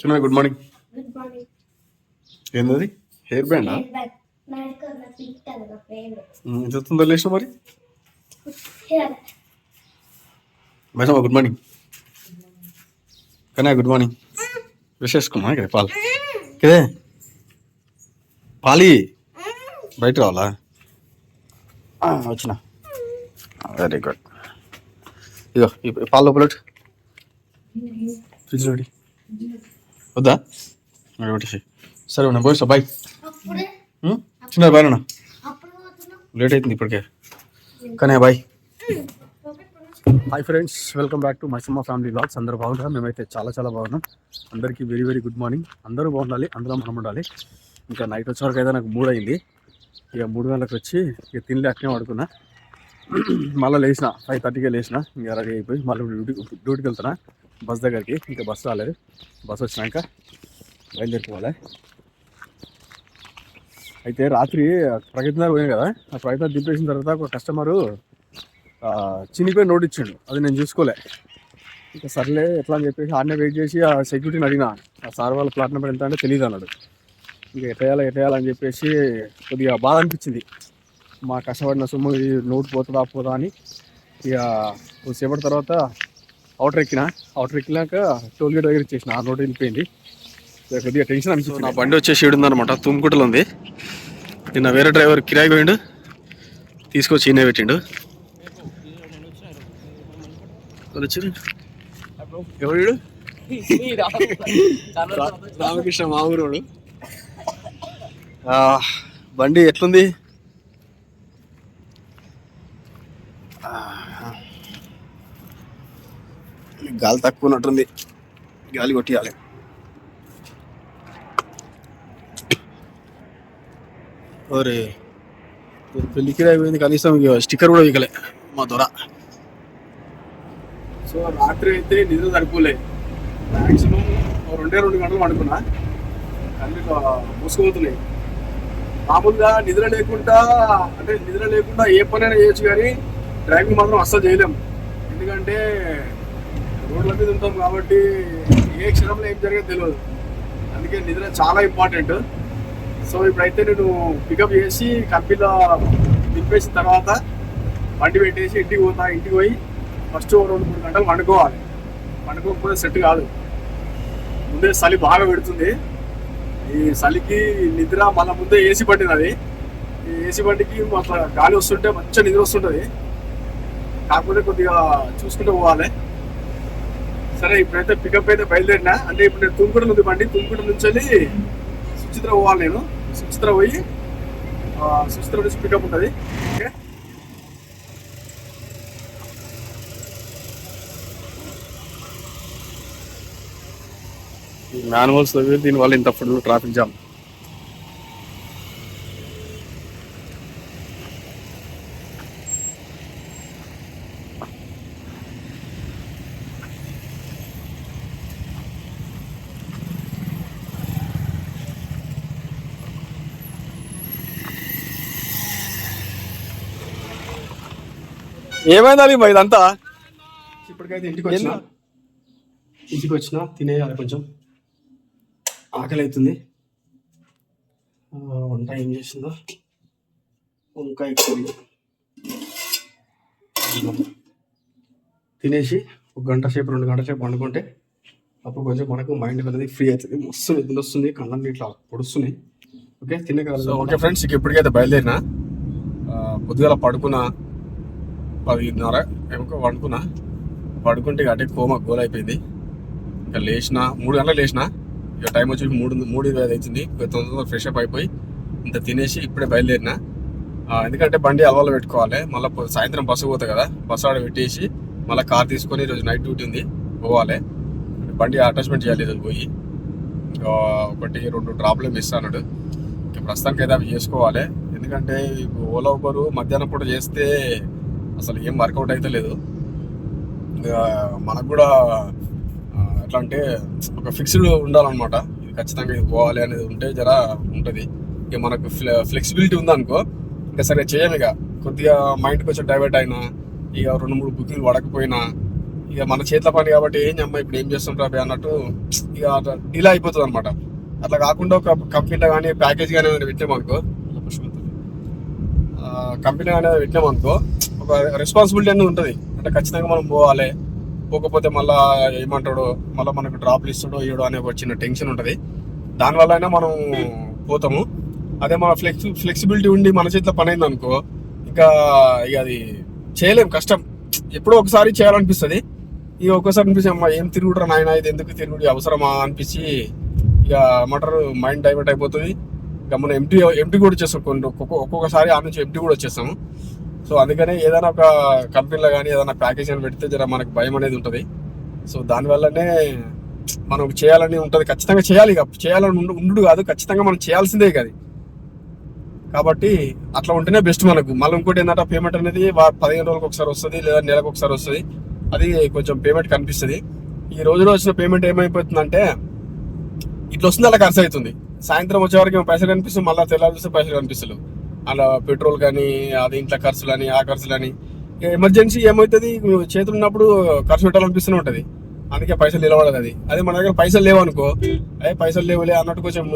చిన్న good morning good morning ఏంది hair బ్యాండా వస్తుందో లేచిన మరి? మేడం గుడ్ మార్నింగ్ కన్నా గుడ్ మార్నింగ్ విశేషకుమా ఇక్కడ పాలు? కదే పాలి. బయట రావాలా? వచ్చిన. వెరీ గుడ్ ఇదో ఈ పాలు లోపల. ఫ్రిడ్జ్ రెడీ వద్దా? పెట్టేసి సరే ఉన్నా పోయిస్తా బాయ్ అప్పుడే? చిన్న బాయ్ అన్న లేట్ అవుతుంది ఇప్పటికే. కానీ bye hi friends welcome back to మసిమ్మ family blogs అందరూ బాగుంటారా మేమైతే చాలా చాలా బాగున్నాం. అందరికీ వెరీ వెరీ గుడ్ మార్నింగ్ అందరూ బాగుండాలి అందులో మనం ఉండాలి. ఇంకా నైట్ వచ్చే వరకు అయితే నాకు మూడు అయింది. ఇక మూడు గంటలకు వచ్చి ఇక తినలే అట్నే పడుకున్నా. మళ్ళీ లేచిన ఫైవ్ థర్టీకే లేచిన ఇంకా రెడీ అయిపోయి మళ్ళీ డ్యూటీ డ్యూటీకి వెళ్తున్నా. బస్ దగ్గరికి ఇంకా బస్ రాలేదు. బస్ వచ్చినాక బయలుదేరిపోవాలి. అయితే రాత్రి ప్రగతినగర్ పోయాను కదా ఆ ప్రగతినగర్ దింపేసిన తర్వాత ఒక కస్టమరు చినిపోయి నోట్ ఇచ్చిండు. అది నేను చూసుకోలే. ఇంకా సర్లే ఎట్లా అని చెప్పేసి ఆడనే వెయిట్ చేసి ఆ సెక్యూరిటీని అడిగిన. ఆ సార్ వాళ్ళ ప్లాట్ నెంబర్ ఎంత అంటే తెలియదు అన్నాడు. ఇంకా ఎట్టేయాలా ఎట్టేయాలని చెప్పేసి కొద్దిగా బాధ అనిపించింది. మా కష్టపడిన సొమ్ము నోట్ పోతుందా పోదా అని. ఇక కొద్దిసేపటి తర్వాత అవుటర్ ఎక్కిన అవుటర్ ఎక్కినాక టోల్ గేట్ దగ్గర ఇచ్చేసిన ఆ నోట్ వెళ్ళిపోయింది కొద్దిగా టెన్షన్ అనిపించింది. నా బండి వచ్చేసి ఏడుందనమాట తుమ్ముకుటలో ఉంది నిన్న వేరే డ్రైవర్ కిరాయి పోయిండు తీసుకొచ్చి ఈయన పెట్టిండు. ఎవరు రామకృష్ణ మా ఊరోడు. ఆ, బండి ఎట్లుంది? గాలి తక్కువ ఉన్నట్టుంది గాలి కొట్టియాలి. ఓరే పెళ్ళికి అయిపోయింది కనీసం స్టిక్కర్ కూడా వీకలే మా దొర. సో రాత్రి అయితే నిద్ర సరిపోలే. మ్యాక్సిమం రెండే రెండు గంటలు పడుకున్నా. కళ్ళు మూసుకుపోతున్నాయి. మామూలుగా నిద్ర లేకుండా అంటే నిద్ర లేకుండా ఏ పనైనా చేయొచ్చు కానీ డ్రైవింగ్ మాత్రం అస్సలు చేయలేము ఎందుకంటే రోడ్ల మీద ఉంటాం కాబట్టి ఏ క్షణంలో ఏం జరిగేది తెలియదు అందుకే నిద్ర చాలా ఇంపార్టెంట్ సో ఇప్పుడైతే నేను పికప్ చేసి కంపెనీలో దింపేసిన తర్వాత బండి పెట్టేసి ఇంటికి పోతా ఇంటికి పోయి ఫస్ట్ రెండు మూడు గంటలు వండుకోవాలి వండుకోకపోతే సెట్ కాదు. ముందే చలి బాగా పెడుతుంది. ఈ చలికి నిద్ర మళ్ళీ ముందే ఏసీ పండింది అది. ఈ ఏసీ బండికి అట్లా గాలి వస్తుంటే మంచిగా నిద్ర వస్తుంటుంది. కాకపోతే కొద్దిగా చూసుకుంటూ పోవాలి. సరే ఇప్పుడైతే పికప్ అయితే బయలుదేరినా? అంటే ఇప్పుడు నేను తుంకుడు ఉంది బండి తుంకుడు నుంచి వెళ్ళి సుచిత్ర పోవాలి నేను. సుచిత్ర పోయి సుచిత్ర నుంచి పికప్ ఉంటుంది. ఓకే? మాన్యువల్స్ దీనివల్ల ఇంత ఫుల్ ట్రాఫిక్ జామ్ ఏమైంది అలీ ఇదంతా? ఇప్పటికైతే ఇంటికి వచ్చిన. ఇంటికి వచ్చిన తినేయాలి కొంచెం. ఆకలి అవుతుంది వంట ఏం చేసిందో? వంకాయ తినేసి ఒక గంట సేపు రెండు గంటల సేపు వండుకుంటే అప్పుడు కొంచెం మనకు మైండ్ అనేది ఫ్రీ అవుతుంది. మస్తు నిద్ర వస్తుంది కళ్ళన్నీ ఇట్లా పొడుస్తున్నాయి. ఓకే తినే కదా ఓకే ఫ్రెండ్స్ ఇక ఇప్పటికైతే బయలుదేరినా? పొద్దుగాల పడుకున్నా పదిన్నర ఏమో వండుకున్నా పడుకుంటే ఇక అటే కోమ గోల్ అయిపోయింది ఇంకా లేచిన మూడు గంటలు లేచిన ఇక టైం వచ్చి మూడు మూడు ఇరవై ఐదు అవుతుంది తొందరగా ఫ్రెష్ అప్ అయిపోయి ఇంత తినేసి ఇప్పుడే బయలుదేరిన. ఎందుకంటే బండి అలవాలు పెట్టుకోవాలి. మళ్ళీ సాయంత్రం బస్సు పోతా కదా బస్సు ఆడ పెట్టేసి మళ్ళీ కార్ తీసుకొని ఈరోజు నైట్ డ్యూటీ ఉంది పోవాలి. బండి అటాచ్మెంట్ చేయాలి ఈరోజు పోయి. ఒకటి రెండు డ్రాప్లు మిస్ అన్నాడు. ఇంకా ప్రస్తుతానికి అయితే అవి చేసుకోవాలి. ఎందుకంటే ఇప్పుడు ఓలా ఊబరు మధ్యాహ్నం పూట చేస్తే అసలు ఏం వర్కౌట్ అయితే లేదు. ఇంకా మనకు కూడా ఎట్లా అంటే ఒక ఫిక్స్డ్ ఉండాలన్నమాట. ఇది ఖచ్చితంగా ఇది పోవాలి అనేది ఉంటే జర ఉంటుంది. ఇక మనకు ఫ్లెక్సిబిలిటీ ఉందనుకో ఇంకా సరే చేయం ఇక. కొద్దిగా మైండ్ కొంచెం డైవర్ట్ అయినా ఇక రెండు మూడు బుకింగ్లు పడకపోయినా ఇక మన చేతిలో పని కాబట్టి ఏం అమ్మ ఇప్పుడు ఏం చేస్తుంటారు అవి అన్నట్టు ఇక డిలే అయిపోతుంది అనమాట అట్లా కాకుండా ఒక కంపెనీలో కానీ ప్యాకేజ్ కానీ ఏమైనా పెట్టామనుకో కంపెనీ అనేది పెట్టామనుకో ఒక రెస్పాన్సిబిలిటీ అనేది ఉంటుంది. అంటే ఖచ్చితంగా మనం పోవాలి. పోకపోతే మళ్ళా ఏమంటాడో? మళ్ళీ మనకు డ్రాప్లు ఇస్తాడో ఇయ్యడో అనే ఒక చిన్న టెన్షన్ ఉంటుంది. దానివల్ల అయినా మనం పోతాము. అదే మన ఫ్లెక్సి ఫ్లెక్సిబిలిటీ ఉండి మన చేతిలో పని అయింది అనుకో ఇంకా ఇక అది చేయలేం కష్టం. ఎప్పుడో ఒకసారి చేయాలనిపిస్తుంది. ఇక ఒక్కసారి అనిపిస్తుంది అమ్మా ఏం తిరుగుడు నాయన? ఇది ఎందుకు తిరుగుడు? అవసరమా? అనిపించి ఇక మటర్ మైండ్ డైవర్ట్ అయిపోతుంది. ఇక మనం ఎంటీ ఎంటీ కూడా చేస్తాం కొన్ని ఒక్కొక్క ఒక్కొక్కసారి ఆ నుంచి ఎంటీ కూడా వచ్చేస్తాము. సో అందుకనే ఏదైనా ఒక కంపెనీలో కానీ ఏదైనా ప్యాకేజ్ అని పెడితే జర మనకు భయం అనేది ఉంటుంది. సో దానివల్లనే మనం చేయాలని ఉంటుంది. ఖచ్చితంగా చేయాలి ఇక. చేయాలని ఉండు ఉండు కాదు ఖచ్చితంగా మనం చేయాల్సిందే ఇక కాబట్టి అట్లా ఉంటేనే బెస్ట్ మనకు. మళ్ళీ ఇంకోటి ఏంటంటే పేమెంట్ అనేది పదిహేను రోజులకు ఒకసారి వస్తుంది లేదా నెలకు ఒకసారి వస్తుంది. అది కొంచెం పేమెంట్ కనిపిస్తుంది. ఈ రోజులో వచ్చిన పేమెంట్ ఏమైపోతుందంటే ఇట్లా వస్తుంది అలా ఖర్చు అవుతుంది. సాయంత్రం వచ్చే వరకు పైసలు కనిపిస్తుంది మళ్ళీ తెల్లారి చూస్తే పైసలు కనిపిస్తలేవు. అలా పెట్రోల్ కానీ అది ఇంట్లో ఖర్చులని ఆ ఖర్చులని. ఇక ఎమర్జెన్సీ ఏమవుతుంది చేతులు ఉన్నప్పుడు ఖర్చు పెట్టాలనిపిస్తూనే ఉంటుంది. అందుకే పైసలు నిలబడదు అది. అదే మన దగ్గర పైసలు లేవు అనుకో అదే పైసలు లేవులే అన్నట్టు కొంచెం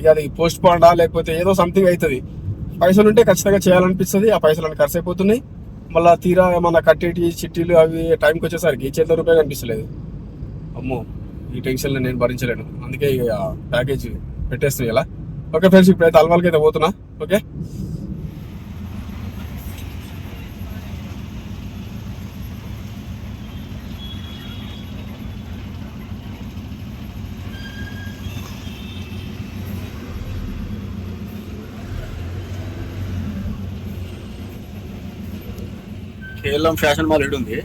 ఇక అది పోస్ట్ పోండా లేకపోతే ఏదో సంథింగ్ అవుతుంది పైసలు ఉంటే ఖచ్చితంగా చేయాలనిపిస్తుంది. ఆ పైసలు అన్ని ఖర్చు అయిపోతున్నాయి. మళ్ళీ తీరా ఏమన్నా కట్టేటి చిట్టీలు అవి టైంకి వచ్చేసరికి చేతిలో రూపాయి కనిపిస్తలేదు. అమ్మో ఈ టెన్షన్ నేను భరించలేను. అందుకే ఇక ప్యాకేజ్ పెట్టేస్తుంది ఇలా. ఓకే ఫ్రెండ్స్ ఇప్పుడైతే అల్వాల్కి అయితే పోతున్నా. ఓకే? కేఎల్ఎం ఫ్యాషన్ మాల్ ఉంది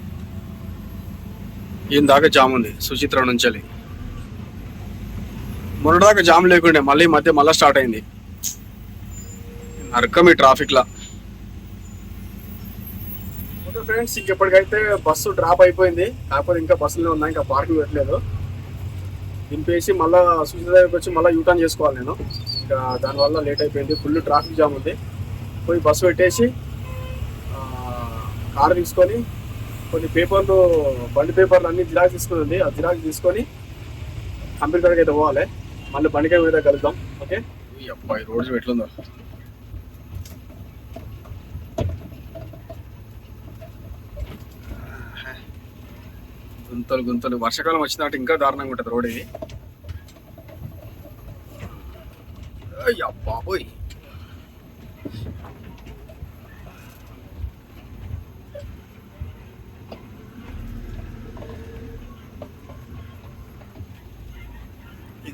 ఈయన దాకా జామ్ ఉంది సుచిత్ర నుంచి మొన్నటిదాకా జామ్ లేకుండే మళ్ళీ మధ్య మళ్ళీ స్టార్ట్ అయింది. నరకం ఈ ట్రాఫిక్లా. ఓకే ఫ్రెండ్స్ ఇంకెప్పటికైతే బస్సు డ్రాప్ అయిపోయింది. కాకపోతే ఇంకా బస్సులో ఉన్నాయి ఇంకా పార్కింగ్ పెట్టలేదు. దింపేసి మళ్ళీ సుచిత్ర దగ్గరికి వచ్చి మళ్ళీ యూటర్న్ చేసుకోవాలి నేను. ఇంకా దానివల్ల లేట్ అయిపోయింది ఫుల్ ట్రాఫిక్ జామ్ ఉంది. పోయి బస్సు పెట్టేసి కారు తీసుకొని కొన్ని పేపర్లు బండి పేపర్లు అన్ని జిరాక్స్ తీసుకుని ఆ జిరాక్స్ తీసుకొని కంప్యూటర్కి అయితే పోవాలి. మళ్ళీ బండికే మీద కలుద్దాం. ఓకే? ఈ అబ్బాయి రోడ్డు ఎట్లుందో. గుంతలు గుంతలు. వర్షాకాలం వచ్చినట్టు ఇంకా దారుణంగా ఉంటుంది రోడ్ ఇది. అయ్యా బాబోయ్.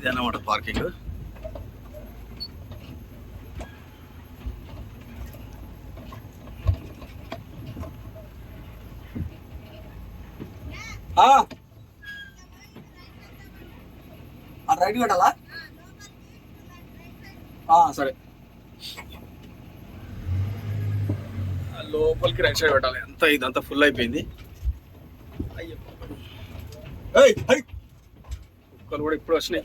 ఇది అన్నమాట పార్కింగ్ రైట్ పెట్టాలా? ఆ, సరే. లోపలికి రైట్ సైడ్ పెట్టాలి. అంత ఇదంతా ఫుల్ అయిపోయింది. అయ్యో. కుక్కలు కూడా ఇప్పుడు వచ్చినాయి.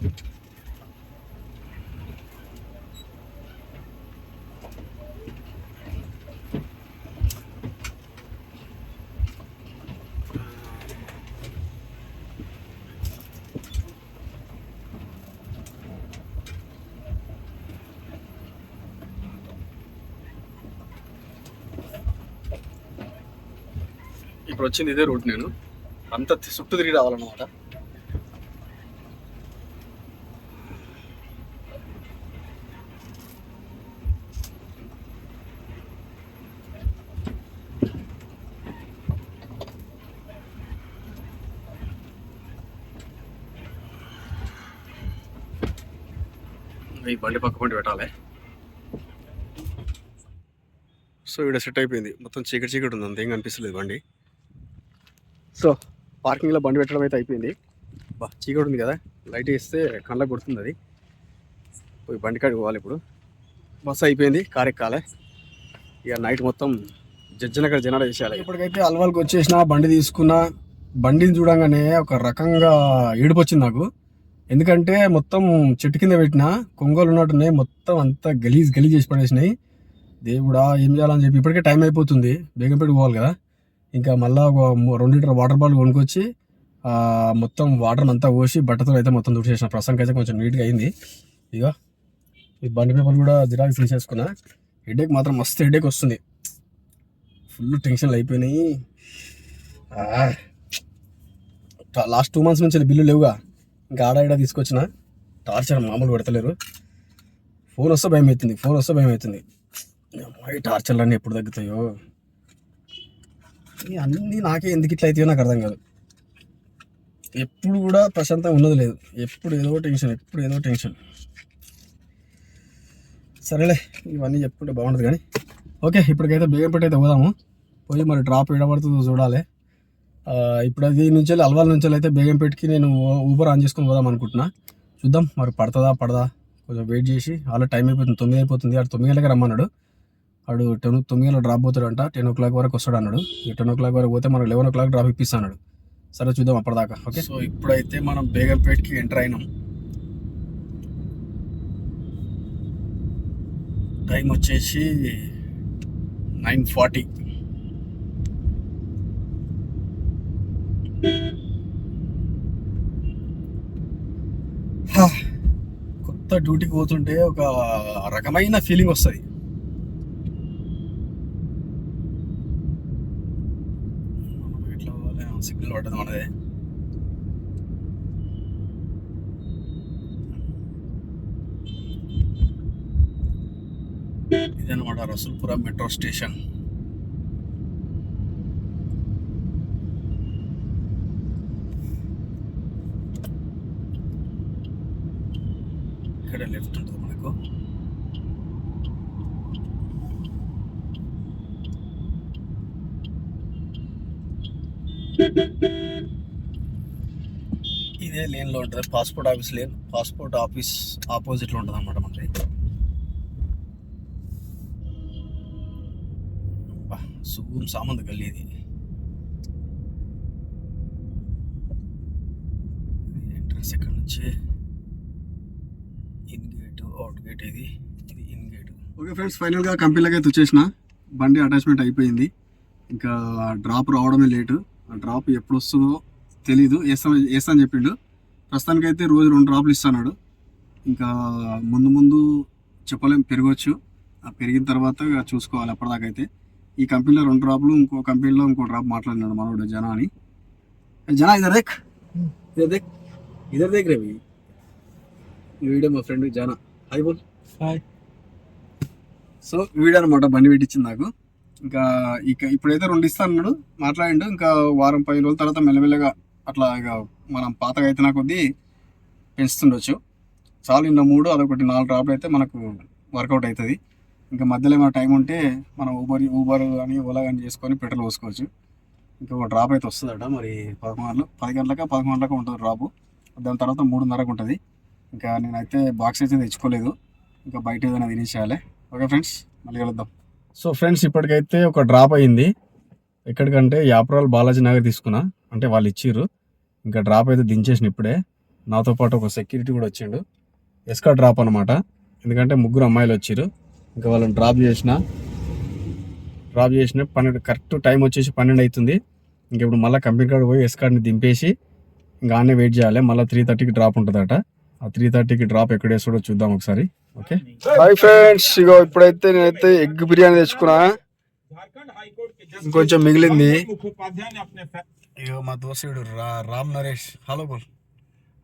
ఇప్పుడు వచ్చింది ఇదే రూట్ నేను. అంత చుట్టూ తిరిగి రావాలన్నమాట. ఈ బండి పక్క పంట పెట్టాలి. సో ఇక్కడ సెట్ అయిపోయింది. మొత్తం చీకటి చీకటి ఉంది అంతేం కనిపిస్తలేదు బండి. సో పార్కింగ్లో బండి పెట్టడం అయితే అయిపోయింది. బా చీకటి ఉంది కదా? లైట్ వేస్తే కళ్ళకు కొడుతుంది అది. పోయి బండి కాడికి పోవాలి ఇప్పుడు. బస్సు అయిపోయింది కార్ ఎక్కాలి. ఇక నైట్ మొత్తం జడ్జనగర్ జనాలు చేసేయాలి ఇప్పటికైతే అల్వాల్కి వచ్చేసిన బండి తీసుకున్నా బండిని చూడంగానే ఒక రకంగా ఏడుపు వచ్చింది నాకు. ఎందుకంటే మొత్తం చెట్టు కింద పెట్టిన కొంగోలు ఉన్నట్టున్నాయి మొత్తం అంతా గలీజ్ గలీజ్ చేసి పడేసినాయి. దేవుడా ఏం చేయాలని చెప్పి ఇప్పటికే టైం అయిపోతుంది. బేగంపేట పోవాలి కదా? ఇంకా మళ్ళీ ఒక మూ- రెండు లీటర్ వాటర్ బాటిల్ కొనుక్కొచ్చి మొత్తం వాటర్ అంతా పోసి బట్టతో అయితే మొత్తం తుడిచేసిన ప్రసంగం అయితే కొంచెం నీట్గా అయింది. ఇక ఈ బండి పేపర్ కూడా జిరాక్స్ తీసేసుకున్నా హెడేక్ మాత్రం మస్తు హెడేక్ వస్తుంది. ఫుల్ టెన్షన్లు అయిపోయినాయి. లాస్ట్ టూ మంత్స్ నుంచి బిల్లు లేవుగా. ఇంకా ఆడ ఈడ తీసుకొచ్చిన. టార్చర్ మామూలు పెడతలేరు. ఫోన్ వస్తే భయం అవుతుంది. ఫోన్ వస్తే భయం అవుతుంది. అమ్మాయి టార్చర్లు అన్నీ ఎప్పుడు తగ్గుతాయో. అన్నీ నాకే ఎందుకు ఇట్లా అవుతాయో నాకు అర్థం కాదు. ఎప్పుడు కూడా ప్రశాంతంగా ఉన్నది లేదు. ఎప్పుడు ఏదో టెన్షన్ ఎప్పుడు ఏదో టెన్షన్ సరేలే ఇవన్నీ చెప్పుకుంటే బాగుంటుంది కానీ. ఓకే ఇప్పటికైతే బేగంపేట అయితే పోదాము. పోయి మరి డ్రాప్ ఎడబడుతుందో చూడాలి. ఇప్పుడు అది నుంచి వెళ్ళి అల్వాల్ నుంచి అయితే బేగంపేటకి నేను ఊబర్ ఆన్ చేసుకొని పోదాం అనుకుంటున్నా. చూద్దాం మరి పడుతుందా పడదా? కొంచెం వెయిట్ చేసి అలా టైం అయిపోతుంది తొమ్మిది అయిపోతుంది అటు తొమ్మిది గంటలకు రమ్మన్నాడు. వాడు టెన్ తొమ్మిది గంటలకు డ్రాప్ పోతాడంట. టెన్ ఓ క్లాక్ వరకు వస్తాడు అన్నాడు. టెన్ ఓ క్లాక్ వరకు పోతే మనం లెవెన్ ఓ క్లాక్ డ్రాప్ ఇప్పిస్తాడు సరే చూద్దాం అప్పటిదాకా ఓకే? సో ఇప్పుడైతే మనం బేగంపేట్కి ఎంటర్ అయినాం. టైం వచ్చేసి నైన్ ఫార్టీ. కొత్త డ్యూటీకి పోతుంటే ఒక రకమైన ఫీలింగ్ వస్తుంది ఇట్లా సిగ్నల్ పడ్డది మనదే ఇదనమాట రసూల్పురం మెట్రో స్టేషన్ ఇక్కడ లెఫ్ట్ ఉంటుంది మనకు ఇదే లేన్లో ఉంటుంది. Passport office lane passport office ఆపోజిట్లో ఉంటుంది అనమాట మనకి అబ్బా, సుగం సామంత గల్లీ ఇది. ఎంట్రన్స్ ఇక్కడ నుంచి? ఇన్ గేట్ అవుట్ గేట్ ఇది. ఇది ఇన్ గేట్ ఓకే ఫ్రెండ్స్ ఫైనల్గా కంపెనీలోకి అయితే వచ్చేసిన. బండి అటాచ్మెంట్ అయిపోయింది. ఇంకా డ్రాప్ రావడమే లేటు డ్రాప్ ఎప్పుడు వస్తుందో తెలీదు. వేస్తా వేస్తా అని చెప్పిండు. ప్రస్తుతానికైతే రోజు రెండు డ్రాప్లు ఇస్తాడు ఇంకా ముందు ముందు చెప్పలేం పెరగవచ్చు ఆ పెరిగిన తర్వాత చూసుకోవాలి అప్పటిదాకా అయితే ఈ కంపెనీలో రెండు డ్రాప్లు ఇంకో కంపెనీలో ఇంకో డ్రాప్ మాట్లాడినాడు మనోడు జన అని జన ఇదర్ దేక్? ఇదర్ దేక్? ఇదర్ దేక్ రేవి వీడియో మా ఫ్రెండ్ జన. హాయ్ బోల్. హాయ్ సో వీడియో అనమాట బండి పెట్టించింది నాకు. ఇంకా ఇక ఇప్పుడైతే రెండు ఇస్తా అన్నాడు మాట్లాడిండు. ఇంకా వారం పది రోజుల తర్వాత మెల్లమెల్లగా అట్లా ఇక మనం పాతగా అయితే నాకు కొద్దీ పెంచుతుండొచ్చు. చాలు ఇన్న మూడు అదొకటి నాలుగు డ్రాప్లు అయితే మనకు వర్కౌట్ అవుతుంది ఇంకా మధ్యలో ఏమైనా టైం ఉంటే మనం ఊబర్ ఊబర్ కానీ ఓలా కానీ చేసుకొని పెట్రోల్ పోసుకోవచ్చు. ఇంకా ఒక డ్రాప్ అయితే వస్తుందట మరి పదకొండు పది గంటలక పదకొండు గంటలకు ఉంటుంది డ్రాపు. దాని తర్వాత మూడున్నరకు ఉంటుంది. ఇంకా నేనైతే బాక్స్ అయితే తెచ్చుకోలేదు. ఇంకా బయట ఏదైనా తినేసేయాలి. ఓకే ఫ్రెండ్స్ మళ్ళీ కలుద్దాం. సో ఫ్రెండ్స్ ఇప్పటికైతే ఒక డ్రాప్ అయింది ఎక్కడికంటే యాప్రాల్ బాలాజీ నగర్ తీసుకున్నా. అంటే వాళ్ళు ఇచ్చిర్రు. ఇంకా డ్రాప్ అయితే దించేసిన ఇప్పుడే. నాతో పాటు ఒక సెక్యూరిటీ కూడా వచ్చిండు. ఎస్కా డ్రాప్ అనమాట ఎందుకంటే ముగ్గురు అమ్మాయిలు వచ్చిర్రు. ఇంకా వాళ్ళని డ్రాప్ చేసిన. డ్రాప్ చేసిన పన్నెండు కరెక్ట్ టైం వచ్చేసి పన్నెండు అవుతుంది ఇంక ఇప్పుడు మళ్ళీ కంపెనీ కాడ పోయి ఎస్కార్డ్ని దింపేసి ఇంకా ఆనే వెయిట్ చేయాలి. మళ్ళీ త్రీ థర్టీకి డ్రాప్ ఉంటుందట. ఆ త్రీ థర్టీకి డ్రాప్ ఎక్కడ వేస్తాడో చూద్దాం ఒకసారి. ఓకే? హాయ్ ఫ్రెండ్స్ ఇగో ఇప్పుడైతే నేనైతే ఎగ్ బిర్యానీ తెచ్చుకున్నా. ఇంకొంచెం మిగిలింది. ఇగో మా దోస్తుడు రామ్ నరేష్. హలో బోల్.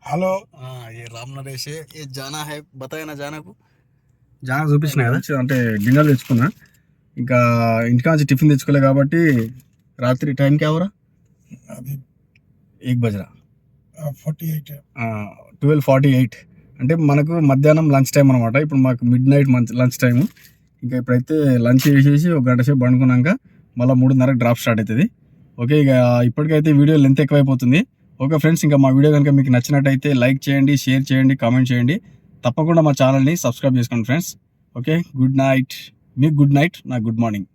హలో. ఏ రామ్ నరేష్. ఏ జానా హై బతాయినా జానాకు? జానా చూపించిన కదా? అంటే డిన్నర్ తెచ్చుకున్నా. ఇంకా ఇంటికాంచి టిఫిన్ తెచ్చుకోలేదు కాబట్టి రాత్రి టైంకి అది egg బజరా. Forty eight. Twelve forty eight. అంటే మనకు మధ్యాహ్నం లంచ్ టైం అనమాట ఇప్పుడు మాకు మిడ్ నైట్ లంచ్ టైం ఇంకా ఇప్పుడైతే లంచ్ చేసేసి ఒక గంట సేపు పండుకున్నాక మళ్ళీ మూడున్నరకు డ్రాప్ స్టార్ట్ అవుతుంది ఓకే ఇక ఇప్పటికైతే వీడియో లెంత్ ఎక్కువైపోతుంది. ఓకే ఫ్రెండ్స్ ఇంకా మా వీడియో కనుక మీకు నచ్చినట్టయితే లైక్ చేయండి షేర్ చేయండి కామెంట్ చేయండి. తప్పకుండా మా ఛానల్ని సబ్స్క్రైబ్ చేసుకోండి ఫ్రెండ్స్. Okay good night. మీకు గుడ్ నైట్ నాకు గుడ్ మార్నింగ్.